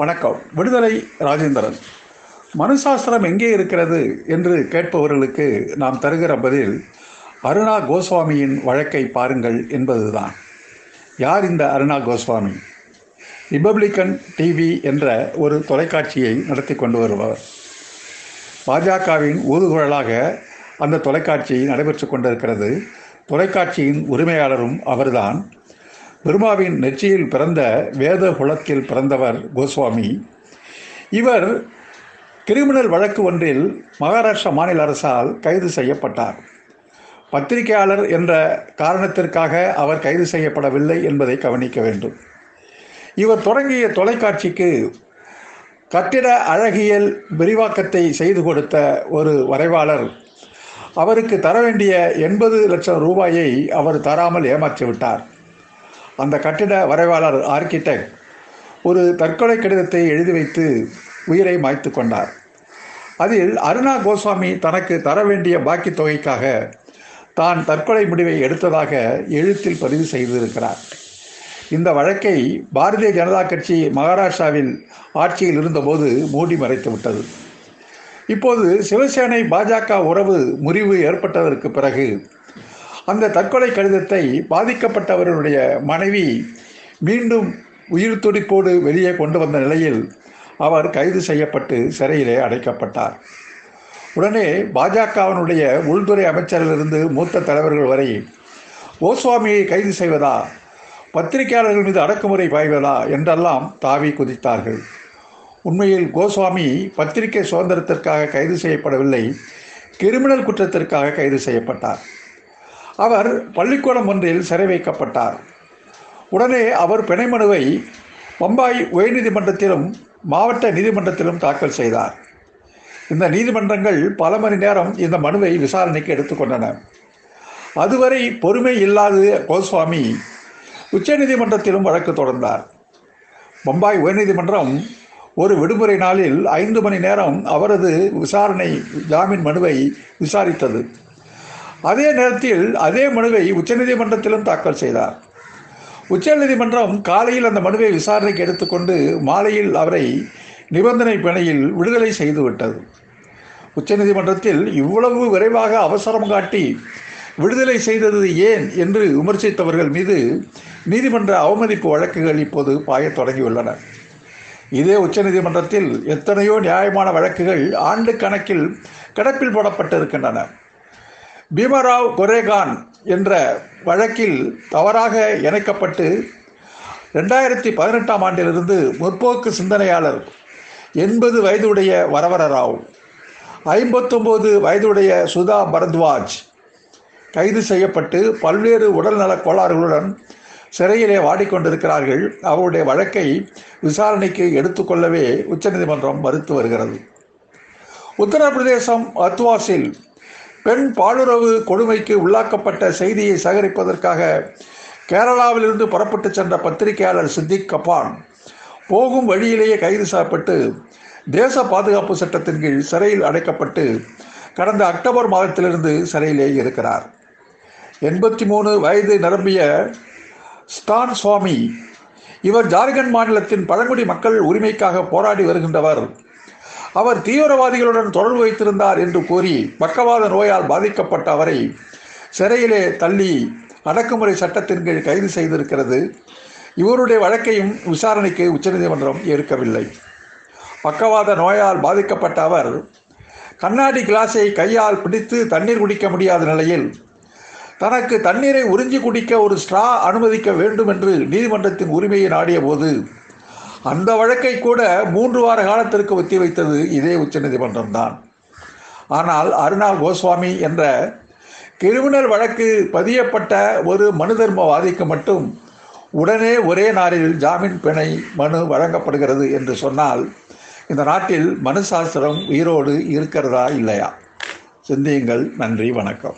வணக்கம். விடுதலை ராஜேந்திரன். மனுசாஸ்திரம் எங்கே இருக்கிறது என்று கேட்பவர்களுக்கு நாம் தருகிற பதில் அருணா கோஸ்வாமியின் வழக்கை பாருங்கள் என்பதுதான். யார் இந்த அருணா கோஸ்வாமி? ரிபப்ளிக்கன் டிவி என்ற ஒரு தொலைக்காட்சியை நடத்தி கொண்டு வருபவர். பாஜகவின் ஊதுகுழலாக அந்த தொலைக்காட்சி நடைபெற்று கொண்டிருக்கிறது. தொலைக்காட்சியின் உரிமையாளரும் அவர்தான். பெருமாவின் நெற்றியில் பிறந்த வேத குலத்தில் பிறந்தவர் கோஸ்வாமி. இவர் கிரிமினல் வழக்கு ஒன்றில் மகாராஷ்டிரா மாநில அரசால் கைது செய்யப்பட்டார். பத்திரிகையாளர் என்ற காரணத்திற்காக அவர் கைது செய்யப்படவில்லை என்பதை கவனிக்க வேண்டும். இவர் தொடங்கிய தொலைக்காட்சிக்கு கட்டிட அழகியல் விரிவாக்கத்தை செய்து கொடுத்த ஒரு வரைவாளர். அவருக்கு தர வேண்டிய எண்பது லட்சம் ரூபாயை அவர் தராமல் ஏமாற்றிவிட்டார். அந்த கட்டிட வரைவாளர் ஆர்கிடெக்ட் ஒரு தற்கொலை கடிதத்தை எழுதி வைத்து உயிரை மாய்த்து கொண்டார். அதில் அருணா கோஸ்வாமி தனக்கு தர வேண்டிய பாக்கி தொகைக்காக தான் தற்கொலை முடிவை எடுத்ததாக எழுத்தில் பதிவு செய்திருக்கிறார். இந்த வழக்கை பாரதிய ஜனதா கட்சி மகாராஷ்டிராவில் ஆட்சியில் இருந்தபோது மூடி மறைத்து விட்டது. இப்போது சிவசேனை பாஜக உறவு முறிவு ஏற்பட்டதற்கு பிறகு அந்த தற்கொலை கடிதத்தை பாதிக்கப்பட்டவர்களுடைய மனைவி மீண்டும் உயிர் துடிப்போடு வெளியே கொண்டு வந்த நிலையில் அவர் கைது செய்யப்பட்டு சிறையிலே அடைக்கப்பட்டார். உடனே பாஜகவினுடைய உள்துறை அமைச்சரிலிருந்து மூத்த தலைவர்கள் வரை கோஸ்வாமியை கைது செய்வதா பத்திரிகையாளர்கள் மீது அடக்குமுறை பாய்வதா என்றெல்லாம் தாவி குதித்தார்கள். உண்மையில் கோஸ்வாமி பத்திரிகை சுதந்திரத்திற்காக கைது செய்யப்படவில்லை கிரிமினல் குற்றத்திற்காக கைது செய்யப்பட்டார். அவர் பள்ளிக்கூடம் ஒன்றில் சிறை வைக்கப்பட்டார். உடனே அவர் பிணை மனுவை பம்பாய் உயர்நீதிமன்றத்திலும் மாவட்ட நீதிமன்றத்திலும் தாக்கல் செய்தார். இந்த நீதிமன்றங்கள் பல மணி நேரம் இந்த மனுவை விசாரணைக்கு எடுத்துக்கொண்டன. அதுவரை பொறுமை இல்லாத கோஸ்வாமி உச்சநீதிமன்றத்திலும் வழக்கு தொடர்ந்தார். பம்பாய் உயர்நீதிமன்றம் ஒரு விடுமுறை நாளில் ஐந்து மணி நேரம் அவரது விசாரணை ஜாமீன் மனுவை விசாரித்தது. அதே நேரத்தில் அதே மனுவை உச்சநீதிமன்றத்திலும் தாக்கல் செய்தார். உச்சநீதிமன்றம் காலையில் அந்த மனுவை விசாரணைக்கு எடுத்துக்கொண்டு மாலையில் அவரை நிபந்தனை பிணையில் விடுதலை செய்துவிட்டது உச்சநீதிமன்றத்தில் இவ்வளவு விரைவாக அவசரம் காட்டி விடுதலை செய்தது ஏன் என்று விமர்சித்தவர்கள் மீது நீதிமன்ற அவமதிப்பு வழக்குகள் இப்போது பாயத் தொடங்கியுள்ளன. இதே உச்சநீதிமன்றத்தில் எத்தனையோ நியாயமான வழக்குகள் ஆண்டு கணக்கில் கிடப்பில் போடப்பட்டிருக்கின்றன. பீமராவ் கொரேகான் என்ற வழக்கில் தவறாக இணைக்கப்பட்டு ரெண்டாயிரத்தி பதினெட்டாம் ஆண்டிலிருந்து முற்போக்கு சிந்தனையாளர் எண்பது வயதுடைய வரவர ராவ் ஐம்பத்தொம்போது வயதுடைய சுதா பரத்வாஜ் கைது செய்யப்பட்டு பல்வேறு உடல்நலக் கோளாறுகளுடன் சிறையிலே வாடிக்கொண்டிருக்கிறார்கள். அவருடைய வழக்கை விசாரணைக்கு எடுத்துக்கொள்ளவே உச்சநீதிமன்றம் மறுத்து வருகிறது. உத்தரப்பிரதேசம் அத்வாஸில் பெண் பாலுறவு கொடுமைக்கு உள்ளாக்கப்பட்ட செய்தியை சேகரிப்பதற்காக கேரளாவிலிருந்து புறப்பட்டு சென்ற பத்திரிகையாளர் சித்திக் கபான் போகும் வழியிலேயே கைது செய்யப்பட்டு தேச பாதுகாப்பு சட்டத்தின் கீழ் சிறையில் அடைக்கப்பட்டு கடந்த அக்டோபர் மாதத்திலிருந்து சிறையிலே இருக்கிறார். எண்பத்தி மூணு வயது நிரம்பிய ஸ்டான் சுவாமி இவர் ஜார்க்கண்ட் மாநிலத்தின் பழங்குடி மக்கள் உரிமைக்காக போராடி வருகின்றவர். அவர் தீவிரவாதிகளுடன் தொடர்பு வைத்திருந்தார் என்று கூறி பக்கவாத நோயால் பாதிக்கப்பட்ட அவரை சிறையிலே தள்ளி அடக்குமுறை சட்டத்தின் கீழ் கைது செய்திருக்கிறது. இவருடைய வழக்கையும் விசாரணைக்கு உச்சநீதிமன்றம் ஏற்கவில்லை. பக்கவாத நோயால் பாதிக்கப்பட்ட அவர் கண்ணாடி கிளாஸை கையால் பிடித்து தண்ணீர் குடிக்க முடியாத நிலையில் தனக்கு தண்ணீரை உறிஞ்சி குடிக்க ஒரு ஸ்ட்ரா அனுமதிக்க வேண்டும் என்று நீதிமன்றத்தின் உரிமையை நாடிய போது அந்த வழக்கை கூட மூன்று வார காலத்திற்கு ஒத்திவைத்தது இதே உச்சநீதிமன்றம் தான். ஆனால் அருணா கோஸ்வாமி என்ற கிரிமினல் வழக்கு பதியப்பட்ட ஒரு மனு தர்மவாதிக்கு மட்டும் உடனே ஒரே நாளில் ஜாமீன் பிணை மனு வழங்கப்படுகிறது என்று சொன்னால் இந்த நாட்டில் மனுசாஸ்திரம் உயிரோடு இருக்கிறதா இல்லையா? சிந்தியுங்கள். நன்றி. வணக்கம்.